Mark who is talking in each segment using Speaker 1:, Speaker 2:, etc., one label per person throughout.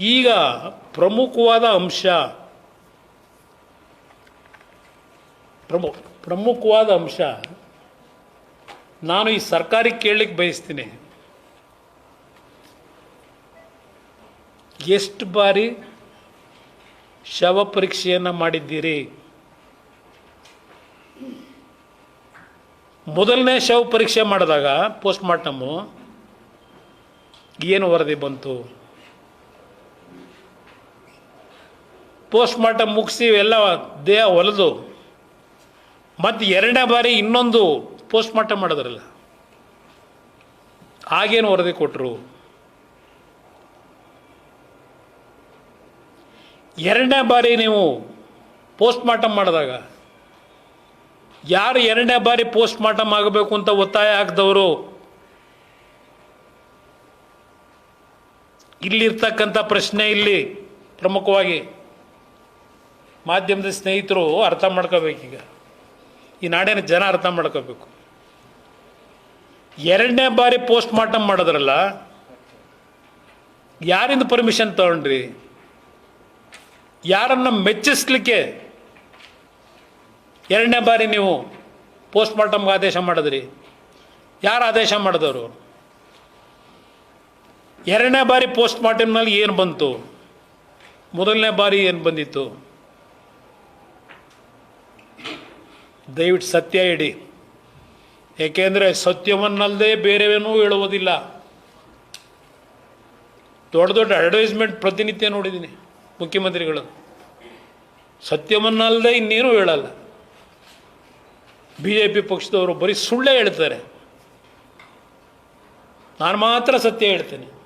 Speaker 1: ಈಗ ಪ್ರಮುಖವಾದ ಅಂಶ, ಪ್ರಮು, ಪ್ರಮುಖವಾದ ಅಂಶ, ನಾನು ಈ ಸರ್ಕಾರಿ ಕೇಳಲಿಕ್ಕೆ ಬಯಸ್ತೀನಿ. ಎಷ್ಟು ಬಾರಿ ಶವ ಪರೀಕ್ಷೆಯನ್ನು ಮಾಡಿದ್ದೀರಿ? ಮೊದಲನೇ ಶವ ಪರೀಕ್ಷೆ ಮಾಡಿದಾಗ ಪೋಸ್ಟ್ ಮಾರ್ಟಮು ಏನು ವರದಿ ಬಂತು? ಪೋಸ್ಟ್ ಮಾರ್ಟಮ್ ಮುಗಿಸಿ ಎಲ್ಲ ದೇಹ ಹೊಲಿದು ಮತ್ತು ಎರಡನೇ ಬಾರಿ ಇನ್ನೊಂದು ಪೋಸ್ಟ್ ಮಾರ್ಟಮ್ ಮಾಡಿದ್ರಲ್ಲ ಆಗೇನು ವರದಿ ಕೊಟ್ಟರು ಎರಡನೇ ಬಾರಿ ನೀವು ಪೋಸ್ಟ್ ಮಾರ್ಟಮ್ ಮಾಡಿದಾಗ ಯಾರು ಎರಡನೇ ಬಾರಿ ಪೋಸ್ಟ್ ಮಾರ್ಟಮ್ ಆಗಬೇಕು ಅಂತ ಒತ್ತಾಯ ಹಾಕಿದವರು? ಇಲ್ಲಿರ್ತಕ್ಕಂಥ ಪ್ರಶ್ನೆ ಇಲ್ಲಿ ಪ್ರಮುಖವಾಗಿ ಮಾಧ್ಯಮದ ಸ್ನೇಹಿತರು ಅರ್ಥ ಮಾಡ್ಕೋಬೇಕೀಗ ಈ ನಾಡಿನ ಜನ ಅರ್ಥ ಮಾಡ್ಕೋಬೇಕು. ಎರಡನೇ ಬಾರಿ ಪೋಸ್ಟ್ ಮಾರ್ಟಮ್ ಮಾಡಿದ್ರಲ್ಲ, ಯಾರಿಂದ ಪರ್ಮಿಷನ್ ತಗೊಂಡ್ರಿ? ಯಾರನ್ನು ಮೆಚ್ಚಿಸ್ಲಿಕ್ಕೆ ಎರಡನೇ ಬಾರಿ ನೀವು ಪೋಸ್ಟ್ ಮಾರ್ಟಮ್ಗೆ ಆದೇಶ ಮಾಡಿದ್ರಿ? ಯಾರು ಆದೇಶ ಮಾಡಿದವರು? ಎರಡನೇ ಬಾರಿ ಪೋಸ್ಟ್ ಮಾರ್ಟಮ್ನಲ್ಲಿ ಏನು ಬಂತು? ಮೊದಲನೇ ಬಾರಿ ಏನು ಬಂದಿತ್ತು? ದಯವಿಟ್ಟು ಸತ್ಯ ಇಡಿ. ಏಕೆಂದರೆ ಸತ್ಯವನ್ನಲ್ಲದೆ ಬೇರೆವೇನೂ ಹೇಳುವುದಿಲ್ಲ. ದೊಡ್ಡ ದೊಡ್ಡ ಅಡ್ವರ್ಟೈಸ್ಮೆಂಟ್ ಪ್ರತಿನಿತ್ಯ ನೋಡಿದ್ದೀನಿ ಮುಖ್ಯಮಂತ್ರಿಗಳು. ಸತ್ಯವನ್ನಲ್ಲದೆ ಇನ್ನೇನು ಹೇಳಲ್ಲ. ಬಿ ಜೆ ಪಿ ಪಕ್ಷದವರು ಬರೀ ಸುಳ್ಳೇ ಹೇಳ್ತಾರೆ. ನಾನು ಮಾತ್ರ ಸತ್ಯ ಹೇಳ್ತೇನೆ.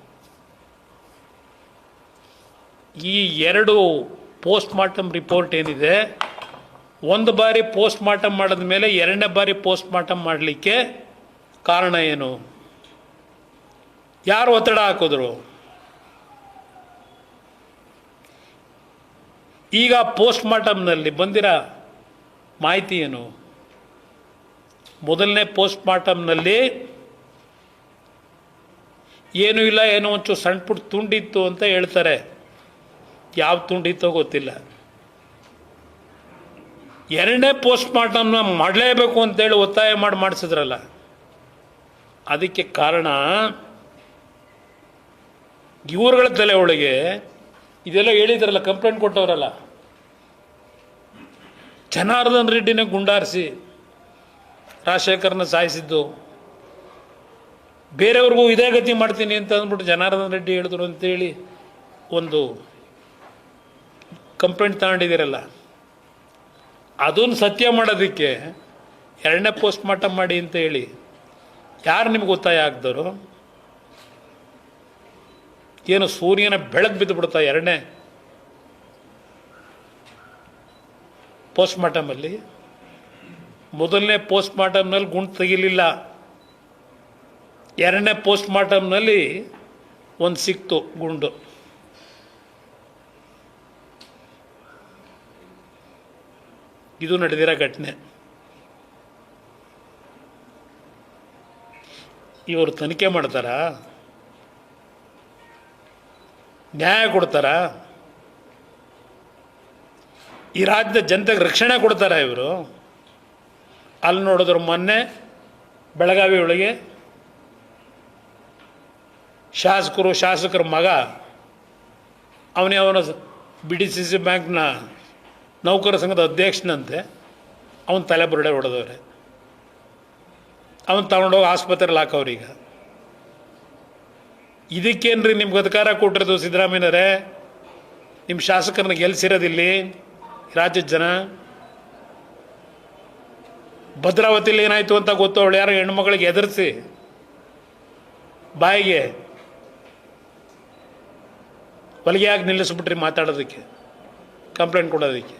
Speaker 1: ಈ ಎರಡು ಪೋಸ್ಟ್ ಮಾರ್ಟಮ್ ರಿಪೋರ್ಟ್ ಏನಿದೆ ಒಂದು ಬಾರಿ ಪೋಸ್ಟ್ ಮಾರ್ಟಮ್ ಮಾಡಿದ ಮೇಲೆ ಎರಡನೇ ಬಾರಿ ಪೋಸ್ಟ್ ಮಾರ್ಟಮ್ ಮಾಡಲಿಕ್ಕೆ ಕಾರಣ ಏನು? ಯಾರು ಒತ್ತಡ ಹಾಕಿದ್ರು? ಈಗ ಪೋಸ್ಟ್ ಮಾರ್ಟಮ್ನಲ್ಲಿ ಬಂದಿರ ಮಾಹಿತಿ ಏನು? ಮೊದಲನೇ ಪೋಸ್ಟ್ ಮಾರ್ಟಮ್ನಲ್ಲಿ ಏನೂ ಇಲ್ಲ, ಏನೋ ಒಂಚೂರು ಸಣ್ಣ ಪುಟ್ಟ ತುಂಡಿತ್ತು ಅಂತ ಹೇಳ್ತಾರೆ. ಯಾವ ತುಂಡಿತ್ತೋ ಗೊತ್ತಿಲ್ಲ. ಎರಡನೇ ಪೋಸ್ಟ್ ಮಾರ್ಟಮ್ನ ಮಾಡಲೇಬೇಕು ಅಂತೇಳಿ ಒತ್ತಾಯ ಮಾಡಿ ಮಾಡಿಸಿದ್ರಲ್ಲ. ಅದಕ್ಕೆ ಕಾರಣ ಇವರುಗಳ ತಲೆ ಒಳಗೆ ಇದೆಲ್ಲ ಹೇಳಿದ್ರಲ್ಲ, ಕಂಪ್ಲೇಂಟ್ ಕೊಟ್ಟವರಲ್ಲ. ಜನಾರ್ದನ್ ರೆಡ್ಡಿನ ಗುಂಡಾರಿಸಿ ರಾಜಶೇಖರ್ನ ಸಾಯಿಸಿದ್ದು. ಬೇರೆಯವ್ರಿಗೂ ಇದೇ ಗತಿ ಮಾಡ್ತೀನಿ ಅಂತ ಅಂದ್ಬಿಟ್ಟು ಜನಾರ್ದನ್ ರೆಡ್ಡಿ ಹೇಳಿದ್ರು ಅಂತೇಳಿ ಒಂದು ಕಂಪ್ಲೇಂಟ್ ತಗೊಂಡಿದ್ದೀರಲ್ಲ. ಅದನ್ನು ಸತ್ಯ ಮಾಡೋದಕ್ಕೆ ಎರಡನೇ ಪೋಸ್ಟ್ ಮಾರ್ಟಮ್ ಮಾಡಿ ಅಂತ ಹೇಳಿ, ಯಾರು ನಿಮ್ಗೆ ಒತ್ತಾಯ ಆಗ್ದರು ಏನು ಸೂರ್ಯನ ಬೆಳಕು ಬಿದ್ದು ಬಿಡ್ತಾ ಎರಡನೇ ಪೋಸ್ಟ್ ಮಾರ್ಟಮಲ್ಲಿ ಮೊದಲನೇ ಪೋಸ್ಟ್ ಮಾರ್ಟಮ್ನಲ್ಲಿ ಗುಂಡು ತೆಗಿಲಿಲ್ಲ. ಎರಡನೇ ಪೋಸ್ಟ್ ಮಾರ್ಟಮ್ನಲ್ಲಿ ಒಂದು ಸಿಕ್ತು ಗುಂಡು. ಇದು ನಡೆದಿರೋ ಘಟನೆ. ಇವರು ತನಿಖೆ ಮಾಡ್ತಾರಾ? ನ್ಯಾಯ ಕೊಡ್ತಾರಾ? ಈ ರಾಜ್ಯದ ಜನತೆಗೆ ರಕ್ಷಣೆ ಕೊಡ್ತಾರಾ ಇವರು? ಅಲ್ಲಿ ನೋಡಿದ್ರು ಮೊನ್ನೆ ಬೆಳಗಾವಿ ಒಳಗೆ ಶಾಸಕರು, ಶಾಸಕರ ಮಗ, ಅವನೇ ಅವನ ಬಿ ಡಿ ಸಿ ಸಿ ಬ್ಯಾಂಕ್ನ ನೌಕರ ಸಂಘದ ಅಧ್ಯಕ್ಷನಂತೆ ಅವನ ತಲೆ ಬುರುಡೆ ಹೊಡೆದವ್ರೆ. ಅವನು ತಗೊಂಡೋಗಿ ಆಸ್ಪತ್ರೆಲಿ ಹಾಕವ್ರೀಗ ಇದಕ್ಕೇನ್ರಿ ನಿಮ್ಗೆ ಅಧಿಕಾರ ಕೊಟ್ಟಿರೋದು ಸಿದ್ದರಾಮಯ್ಯನವರೇ ನಿಮ್ಮ ಶಾಸಕರನ್ನ ಗೆಲ್ಸಿರೋದಿಲ್ಲಿ ರಾಜ್ಯದ ಜನ? ಭದ್ರಾವತಿಲಿ ಏನಾಯಿತು ಅಂತ ಗೊತ್ತು, ಅವಳು ಯಾರು ಹೆಣ್ಮಕ್ಳಿಗೆ ಎದುರಿಸಿ ಬಾಯಿಗೆ ಹೊಲಿಗೆ ಆಗಿ ನಿಲ್ಲಿಸ್ಬಿಟ್ರಿ ಮಾತಾಡೋದಕ್ಕೆ, ಕಂಪ್ಲೇಂಟ್ ಕೊಡೋದಕ್ಕೆ.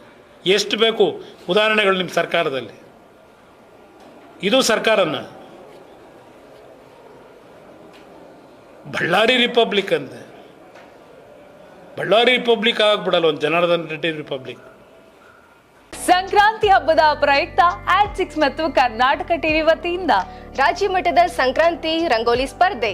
Speaker 1: ಎಷ್ಟು ಬೇಕು? ಉದಾಹರಣೆಗಳು ನಿಮ್ಮ ಸರ್ಕಾರದಲ್ಲಿ. ಇದು ಸರ್ಕಾರನ. ಬಳ್ಳಾರಿ ರಿಪಬ್ಲಿಕ್ ಅಂತೆ ಬಳ್ಳಾರಿ ರಿಪಬ್ಲಿಕ್ ಆಗ್ಬಿಡಲ್ಲ, ಒಂದು ಜನಾರ್ದನ್ ರೆಡ್ಡಿ ರಿಪಬ್ಲಿಕ್.
Speaker 2: ಸಂಕ್ರಾಂತಿ ಹಬ್ಬದ ಪ್ರಯುಕ್ತ ಆಟ್ ಸಿಕ್ಸ್ ಮತ್ತು ಕರ್ನಾಟಕ ಟಿವಿ ವತಿಯಿಂದ
Speaker 3: ರಾಜ್ಯ ಮಟ್ಟದ ಸಂಕ್ರಾಂತಿ ರಂಗೋಲಿ ಸ್ಪರ್ಧೆ.